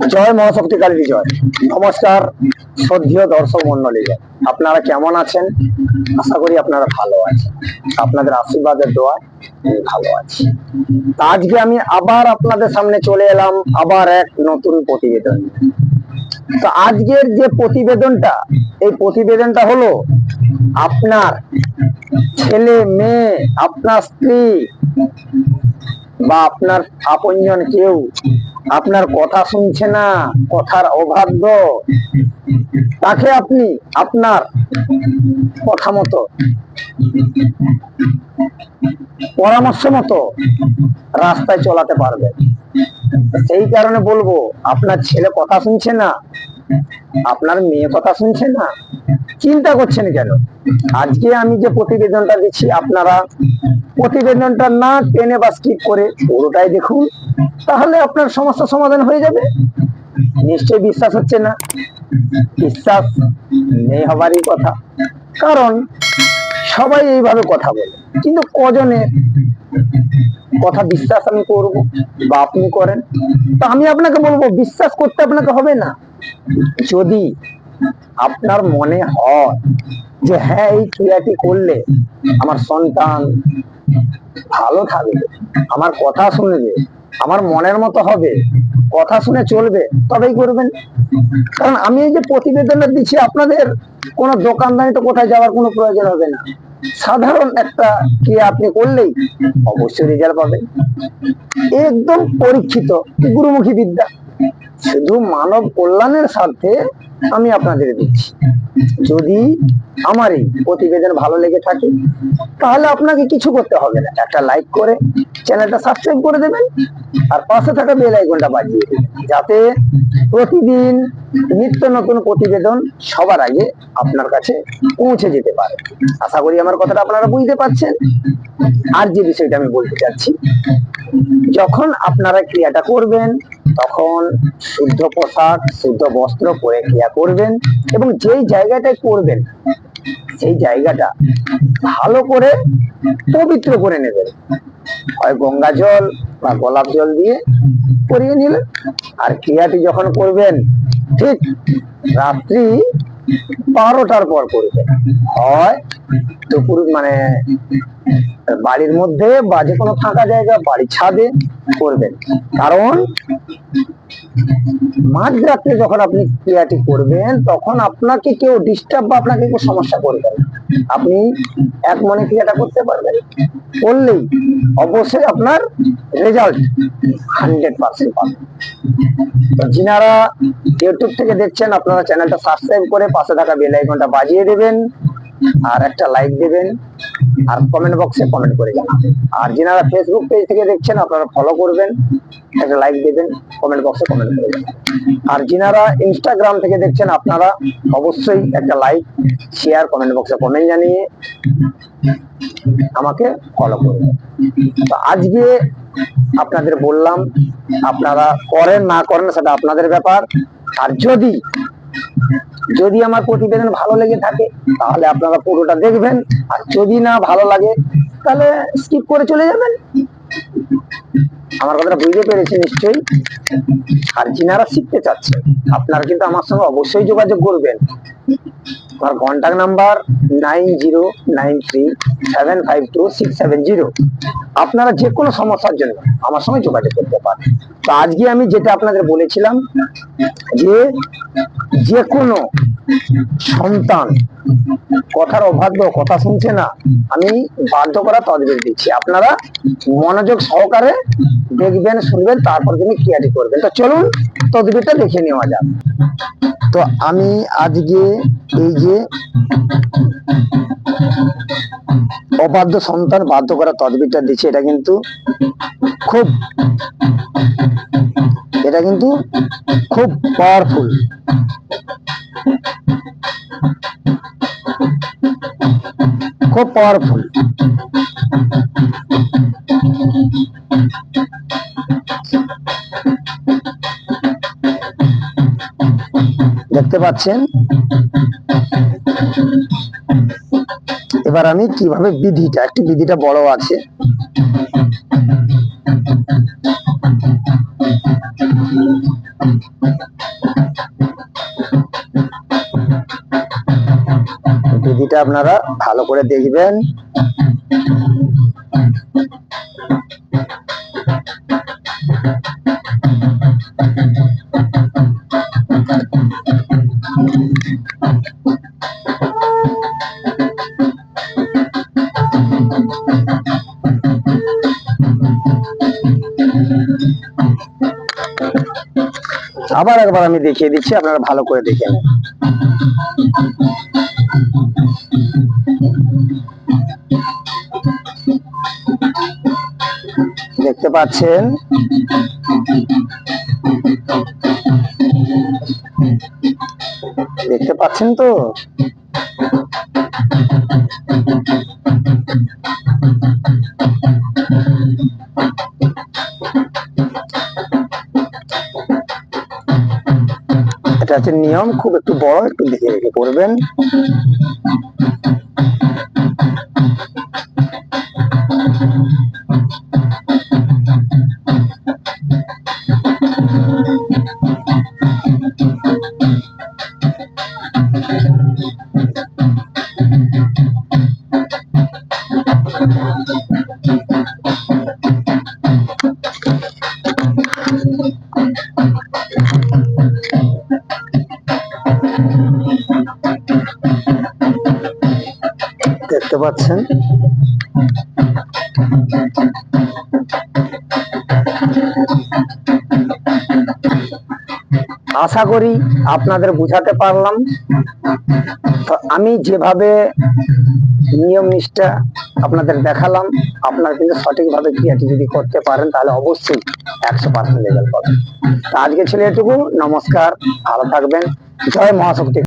জয় মহাশক্তি কালী জয়। নমস্কার, শ্রদ্ধীয় দর্শক মন্ডলী। আপনারা কেমন আছেন? আশা করি আপনারা ভালো আছেন। আপনাদের আশীর্বাদের দোয়া ভালো আছি। আজকে আমি আবার আপনাদের সামনে চলে এলাম আবার এক নতুন প্রতিবেদন। তো আজকের যে প্রতিবেদনটা, এই প্রতিবেদনটা হলো আপনার ছেলে, মেয়ে, আপনার স্ত্রী বা আপনার আপনজন কেউ আপনার কথা শুনছে না, কথার অবাধ্য তাকে আপনি আপনার কথা মতো, পরামর্শ মতো রাস্তায় চলাতে পারবে সেই কারণে বলব, আপনার ছেলে কথা শুনছে না, আপনার মেয়ে কথা শুনছে না, চিন্তা করছেন কেন? আজকে আমি যে প্রতিবেদনটা দিচ্ছি, আপনারা প্রতিবেদনটা না টেনে বা স্কিপ করে পুরোটাই দেখুন, তাহলে আপনার সমস্যা সমাধান হয়ে যাবে। নিশ্চয় বিশ্বাস হচ্ছে না। বিশ্বাস নেই হবারই কথা। কারণ সবাই এইভাবে কথা বলে। কিন্তু কজনের কথা বিশ্বাস আমি করব বা আপনি করেন? তো আমি আপনাকে বলব, বিশ্বাস করতে আপনাকে হবে না। যদি আপনার মনে হয় যে হ্যাঁ এই ক্রিয়াটি করলে আমার সন্তান ভালো থাকবে, আমার কথা শুনবে, আমার মনের মতো হবে, কথা শুনে চলবে, তবেই করবেন। কারণ আমি এই যে প্রতিবেদনটা দিচ্ছি, আপনাদের কোনো দোকানদারি তো কোথায় যাওয়ার কোনো প্রয়োজন হবে না। সাধারণ একটা ক্রিয়া আপনি করলেই অবশ্যই রেজাল্ট পাবেন। একদম পরীক্ষিত, গুরুমুখী বিদ্যা। শুধু মানব কল্যাণের স্বার্থে আমি আপনাদের দিচ্ছি। যদি আমার এই প্রতিবেদন ভালো লেগে থাকে, তাহলে আপনাকে কিছু করতে হবে না। একটা লাইক করে চ্যানেলটা সাবস্ক্রাইব করে দেবেন, আর পাশে থাকা বেল আইকনটা বাজিয়ে দেবেন, যাতে প্রতিদিন নিত্য নতুন প্রতিবেদন সবার আগে আপনার কাছে পৌঁছে যেতে পারে। আশা করি আমার কথাটা আপনারা বুঝতে পারছেন। আর যে বিষয়টা আমি বলতে চাচ্ছি, যখন আপনারা ক্রিয়াটা করবেন তখন শুদ্ধ পোশাক, শুদ্ধ বস্ত্র পরে ক্রিয়া করবেন এবং যেই জায়গাটায় করবেন সেই জায়গাটা ভালো করে পবিত্র করে নেবেন। হয় গঙ্গা জল বা গোলাপ জল দিয়ে করিয়ে নিলেন। আর ক্রিয়াটি যখন করবেন, ঠিক রাত্রি বারোটার পর করবেন। হয় দুপুর মানে বাড়ির মধ্যে বা যে কোনো ফাঁকা জায়গা বাড়ির ছাদে করবেন। কারণ মাঝরাত্রে যখন আপনি ক্রিয়াটি করবেন, তখন আপনাকে কেউ ডিস্টার্ব বা আপনাকে কেউ সমস্যা করবে না। আপনি এক মনে ক্রিয়াটা করতে পারবেন। করলেই অবশ্যই আপনার রেজাল্ট হান্ড্রেড পার্সেন্ট পাবেন। যিনারা ইউটিউব থেকে দেখছেন, আপনারা চ্যানেলটা সাবস্ক্রাইব করে পাশে থাকা বেল আইকনটা বাজিয়ে দেবেন। আর একটা লাইক দেবেন আর কমেন্ট বক্সে কমেন্ট করে জানাবেন। আর যিনারা ফেসবুক পেজ থেকে দেখছেন, আপনারা ফলো করবেন, একটা লাইক দেবেন কমেন্ট বক্সে কমেন্ট করে যাবেন আর যিনারা ইনস্টাগ্রাম থেকে দেখছেন, আপনারা অবশ্যই একটা লাইক শেয়ার কমেন্ট বক্সে কমেন্ট জানিয়ে আমাকে ফলো করবেন। তো আজকে আপনাদের বললাম, আপনারা করেন, না করেন, সেটা আপনাদের ব্যাপার। আর যদি যদি আমার প্রতিবেদন ভালো লেগে থাকে, তাহলে আপনারা পুরোটা দেখবেন। আর যদি না ভালো লাগে, তাহলে স্কিপ করে চলে যাবেন। আমার কথাটা বুঝতে পেরেছি নিশ্চয়ই? আর যিনারা শিখতে চাচ্ছেন, আপনারা কিন্তু আমার সঙ্গে অবশ্যই যোগাযোগ করবেন। আমার contact number nine zero nine three seven five two six seven zero আপনারা যে কোনো সমস্যার জন্য আমার সঙ্গে যোগাযোগ করতে পারেন। তো আজকে আমি যেটা আপনাদের বলেছিলাম যে যে কোনো সন্তান কথার অবাধ্য, কথা শুনছে না, আমি বাধ্য করা তদবির দিচ্ছি। আপনারা মনোযোগ সহকারে দেখবেন, শুনবেন, তারপর তুমি ক্রিয়াটি করবেন। তো চলুন তদবিরটা দেখে নেওয়া যাক। তো আমি আজকে এই যে অবাধ্য সন্তান বাধ্য করা তদবিরটা দিচ্ছে, এটা কিন্তু খুব, এটা কিন্তু খুব পাওয়ারফুল খুব পাওয়ারফুল দেখতে পাচ্ছেন? এবার আমি কীভাবে বিধিটা একটু বিধিটা বড় আছে? বিধিটা আপনারা ভালো করে দেখবেন। আবার একবার আমি দেখিয়ে দিচ্ছি, আপনারা ভালো করে দেখে নেন। দেখতে পাচ্ছেন? দেখতে পাচ্ছেন তো? এটা হচ্ছে নিয়ম খুব একটু বড় একটু দেখে দেখে করবেন দেখতে পাচ্ছেন। আশা করি আপনাদের বুঝাতে পারলাম। আমি যেভাবে নিয়ম নিষ্ঠা আপনাদের দেখালাম, আপনারা কিন্তু সঠিকভাবে ক্রিয়াটি যদি করতে পারেন, তাহলে অবশ্যই একশো পার্সেন্ট রেজাল্ট পাবেন। আজকে ছিল এটুকু, নমস্কার, ভালো থাকবেন, জয় মহাশক্তি।